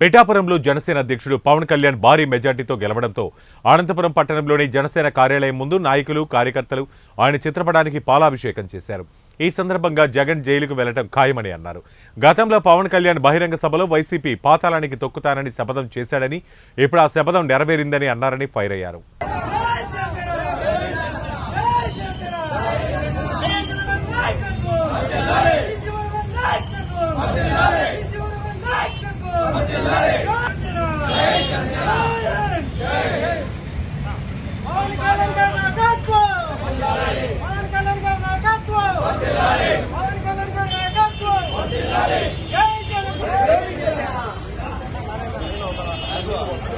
పిఠాపురంలో జనసేన అధ్యక్షుడు పవన్ కళ్యాణ్ భారీ మెజార్టీతో గెలవడంతో అనంతపురం పట్టణంలోని జనసేన కార్యాలయం ముందు నాయకులు కార్యకర్తలు ఆయన చిత్రపటానికి పాలాభిషేకం చేశారు. ఈ సందర్భంగా జగన్ జైలుకు వెళ్ళడం ఖాయమని అన్నారు. గతంలో పవన్ కళ్యాణ్ బహిరంగ సభలో వైసీపీ పాతాళానికి తొక్కుతానని శపథం చేశాడని ఇప్పుడు ఆ శపథం నెరవేరిందని అన్నారని ఫైర్ అయ్యారు.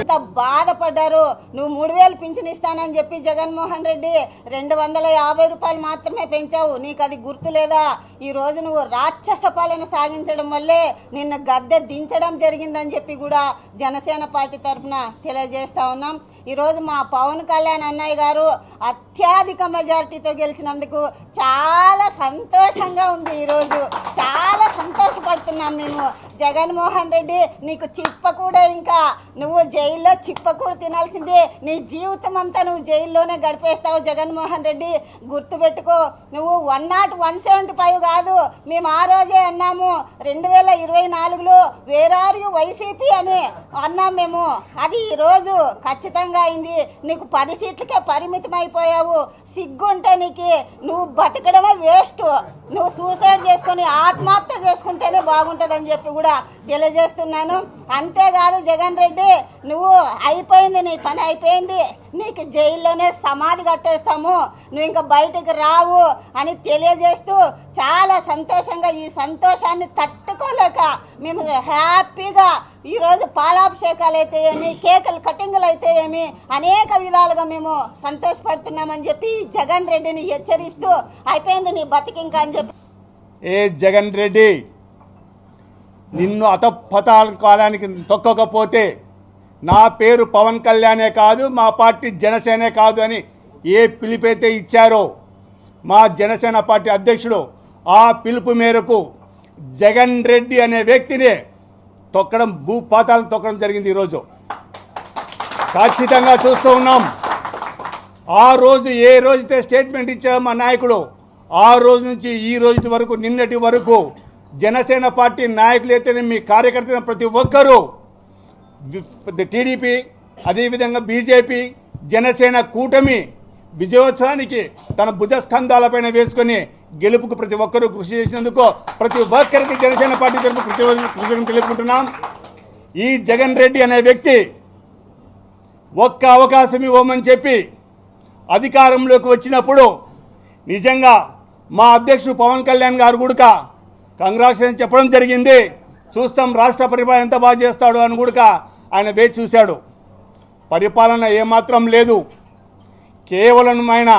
ఎంత బాధపడ్డారు? నువ్వు మూడు వేలు పింఛన్ ఇస్తానని చెప్పి జగన్మోహన్ రెడ్డి రెండు వందల యాభై రూపాయలు మాత్రమే పెంచావు. నీకు అది గుర్తు లేదా? ఈ రోజు నువ్వు రాక్షస పాలన సాగించడం వల్లే నిన్ను గద్దె దించడం జరిగిందని చెప్పి కూడా జనసేన పార్టీ తరఫున తెలియజేస్తా ఉన్నాం. ఈరోజు మా పవన్ కళ్యాణ్ అన్నయ్య గారు అత్యధిక మెజారిటీతో గెలిచినందుకు చాలా సంతోషంగా ఉంది ఈరోజు. చాలా సంతోషపడుతున్నాం మేము. జగన్మోహన్ రెడ్డి నీకు చిప్ప కూడా ఇంకా. నువ్వు జైల్లో చిప్ప కూడా తినాల్సిందే. నీ జీవితం అంతా నువ్వు జైల్లోనే గడిపేస్తావు జగన్మోహన్ రెడ్డి. గుర్తుపెట్టుకో నువ్వు one not one seventy five కాదు. మేము ఆ రోజే అన్నాము రెండు వేల ఇరవై నాలుగులో వేరారు వైసీపీ అని అన్నాం మేము. అది ఈరోజు ఖచ్చితంగా అయింది. నీకు పది సీట్లకే పరిమితం అయిపోయావు సిగ్గుంటే నీకు. నువ్వు బతకడమే వేస్ట్. నువ్వు సూసైడ్ చేసుకొని ఆత్మహత్య చేసుకుంటేనే బాగుంటుందని చెప్పి కూడా తెలియజేస్తున్నాను. అంతేకాదు జగన్ రెడ్డి నువ్వు అయిపోయింది నీ పని అయిపోయింది. నీకు జైల్లోనే సమాధి కట్టేస్తాము. నువ్వు ఇంకా బయటకు రావు అని తెలియజేస్తూ చాలా సంతోషంగా ఈ సంతోషాన్ని తట్టుకోలేక మేము హ్యాపీగా ఈరోజు పాలాభిషేకాలు అయితే ఏమి కేకులు కటింగులు అయితే ఏమి అనేక విధాలుగా మేము సంతోషపడుతున్నామని చెప్పి జగన్ రెడ్డిని హెచ్చరిస్తూ అయిపోయింది నీ బతికింకా అని చెప్పి ఏ జగన్ రెడ్డి నిన్ను అతపతాల కాలానికి తొక్కకపోతే నా పేరు పవన్ కళ్యాణే కాదు మా పార్టీ జనసేనే కాదు అని ఏ పిలిపైతే ఇచ్చారో మా జనసేన పార్టీ అధ్యక్షుడు ఆ పిలుపు మేరకు జగన్ రెడ్డి అనే వ్యక్తిని తొక్కడం భూపాతాలను తొక్కడం జరిగింది ఈరోజు. ఖచ్చితంగా చూస్తూ ఉన్నాం. ఆ రోజు ఏ రోజైతే స్టేట్మెంట్ ఇచ్చాడో మా నాయకుడు ఆ రోజు నుంచి ఈ రోజు వరకు నిన్నటి వరకు జనసేన పార్టీ నాయకులు అయితేనే మీ కార్యకర్తలు ప్రతి ఒక్కరూ టీడీపీ అదేవిధంగా బీజేపీ జనసేన కూటమి విజయోత్సవానికి తన భుజస్కంధాలపైన వేసుకొని గెలుపుకు ప్రతి ఒక్కరూ కృషి చేసినందుకు ప్రతి ఒక్కరికి జనసేన పార్టీ తరపు కృతజ్ఞ కృతజ్ఞతలు తెలుపుకుంటున్నాం. ఈ జగన్ రెడ్డి అనే వ్యక్తి ఒక్క అవకాశం ఇవ్వమని చెప్పి అధికారంలోకి వచ్చినప్పుడు నిజంగా మా అధ్యక్షుడు పవన్ కళ్యాణ్ గారు కూడా కంగ్రాచులేషన్ చెప్పడం జరిగింది. చూస్తాం రాష్ట్ర పరిపాలన ఎంత బాగా చేస్తాడు అని కూడా ఆయన వేచి చూశాడు. పరిపాలన ఏమాత్రం లేదు. కేవలం ఆయన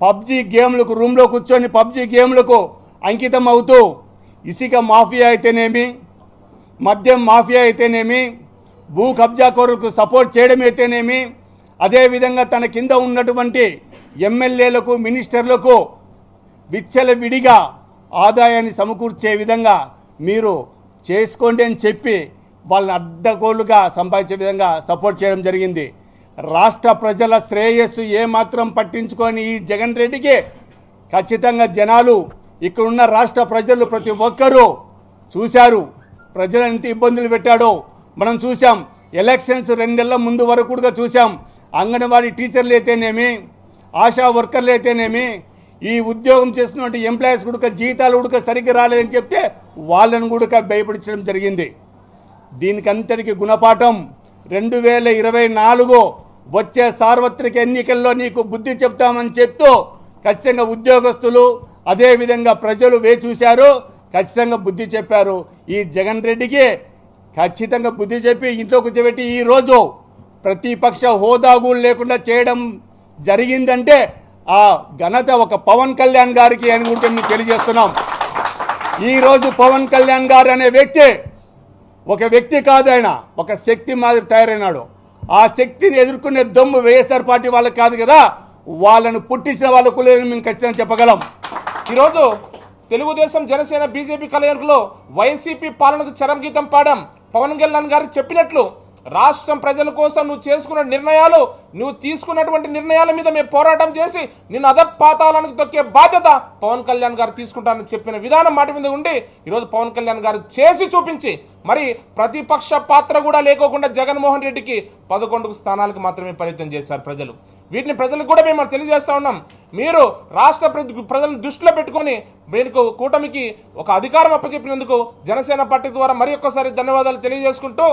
పబ్జి గేమ్లకు రూమ్లో కూర్చొని పబ్జీ గేమ్లకు అంకితం అవుతూ ఇసుక మాఫియా అయితేనేమి మద్యం మాఫియా అయితేనేమి భూ కబ్జాకోరులకు సపోర్ట్ చేయడం అయితేనేమి అదేవిధంగా తన కింద ఉన్నటువంటి ఎమ్మెల్యేలకు మినిస్టర్లకు విడిగా ఆదాయాన్ని సమకూర్చే విధంగా మీరు చేసుకోండి అని చెప్పి వాళ్ళని అడ్డగోలుగా సంపాదించే విధంగా సపోర్ట్ చేయడం జరిగింది. రాష్ట్ర ప్రజల శ్రేయస్సు ఏమాత్రం పట్టించుకొని ఈ జగన్ రెడ్డికి ఖచ్చితంగా జనాలు ఇక్కడున్న రాష్ట్ర ప్రజలు ప్రతి ఒక్కరూ చూశారు. ప్రజలు ఎంత ఇబ్బందులు పెట్టాడో మనం చూసాం ఎలక్షన్స్ రెండేళ్ళ ముందు వరకు కూడా చూసాం అంగన్వాడీ టీచర్లు అయితేనేమి ఆశా వర్కర్లు అయితేనేమి ఈ ఉద్యోగం చేస్తున్నటువంటి ఎంప్లాయీస్ కూడా జీతాలు కూడా సరిగ్గా రాలేదని చెప్తే వాళ్ళని కూడా భయపడించడం జరిగింది. దీనికంతటికి గుణపాఠం. రెండు వేల ఇరవై నాలుగు వచ్చే సార్వత్రిక ఎన్నికల్లో నీకు బుద్ధి చెప్తామని చెప్తూ ఖచ్చితంగా ఉద్యోగస్తులు అదేవిధంగా ప్రజలు వేచి చూశారు. ఖచ్చితంగా బుద్ధి చెప్పారు. ఈ జగన్ రెడ్డికి ఖచ్చితంగా బుద్ధి చెప్పి ఇంట్లో కూర్చోబెట్టి ఈరోజు ప్రతిపక్ష హోదా కూడా లేకుండా చేయడం జరిగిందంటే ఆ ఘనత ఒక పవన్ కళ్యాణ్ గారికి అని కూడా మేము తెలియజేస్తున్నాం. ఈరోజు పవన్ కళ్యాణ్ గారు అనే వ్యక్తి ఒక వ్యక్తి కాదు ఆయన ఒక శక్తి మాదిరి తయారైనాడు. ఆ శక్తిని ఎదుర్కొనే దమ్ము వైఎస్ఆర్ పార్టీ వాళ్ళకి కాదు కదా వాళ్ళను పుట్టించిన వాళ్ళకు లేదని మేము ఖచ్చితంగా చెప్పగలం. ఈరోజు తెలుగుదేశం జనసేన బీజేపీ కలయికలో వైసీపీ పాలనకు చరమగీతం పాడాం. పవన్ కళ్యాణ్ గారు చెప్పినట్లు రాష్ట్రం ప్రజల కోసం నువ్వు చేసుకున్న నిర్ణయాలు నువ్వు తీసుకున్నటువంటి నిర్ణయాల మీద మేము పోరాటం చేసి నిన్ను అధపాతాలకు తొక్కే బాధ్యత పవన్ కళ్యాణ్ గారు తీసుకుంటానని చెప్పిన విధానం మాట మీద ఉండి ఈరోజు పవన్ కళ్యాణ్ గారు చేసి చూపించి మరి ప్రతిపక్ష పాత్ర కూడా లేకోకుండా జగన్మోహన్ రెడ్డికి పదకొండు స్థానాలకు మాత్రమే పరిమితం చేశారు ప్రజలు. వీటిని ప్రజలకు కూడా మేము తెలియజేస్తా ఉన్నాం. మీరు రాష్ట్ర ప్రజలను దృష్టిలో పెట్టుకొని మీకు కూటమికి ఒక అధికారం అప్పచెప్పినందుకు జనసేన పార్టీ ద్వారా మరి ఒక్కసారి ధన్యవాదాలు తెలియజేసుకుంటూ